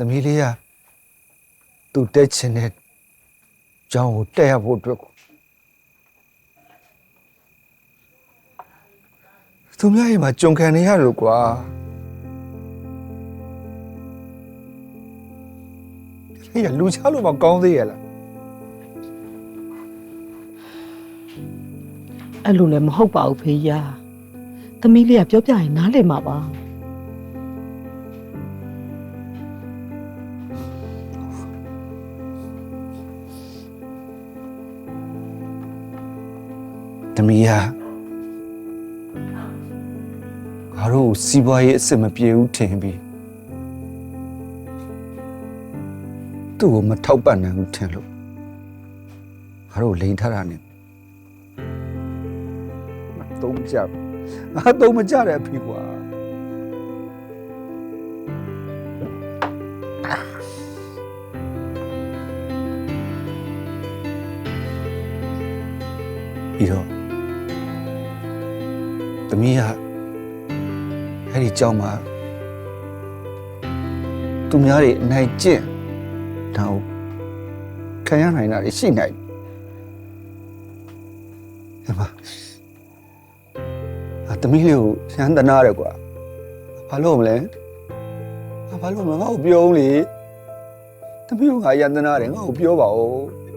သမီးလေးကသူတက်ချင်တဲ့ကျောင်းကိုတက်ရဖို့အတွက်ကိုသူများရဲ့မှာကြုံခံနေရလို့ကွာဟေးလူချလို့မကောင်းသေးရလားအဲ့လိုလည်းမဟုတ်ပါဘူးဖေးရသမီးလေးကပြောပြရင်နားလည်မှာပါ သမီးဟာငါတို့ကိုစီးပွားရေးအစ်စ်မပြေဘူးထင်ပြီးသူ့ကိုမထောက်ပံ့နိုင်ဘူးထင်လို့ငါတို့လိန်ထားတာနဲ့မသုံးကြဘူးငါသုံးမကြတဲ့အဖေကွာပြီးတော့ သမီးကအဲ့ဒီကြောင်းမှာသူများတွေအနိုင်ကျင့်ဒါကိုခံရနိုင်တာတွေရှိနိုင်တယ်ဟဲ့မအသမီးလေးကိုရမ်းတနာတယ်ကွာဘာလို့မလဲငါဘာလို့မလဲငါ့ကိုပြောဦးလေသမီးကငါရမ်းတနာတယ်ငါ့ကိုပြောပါဦး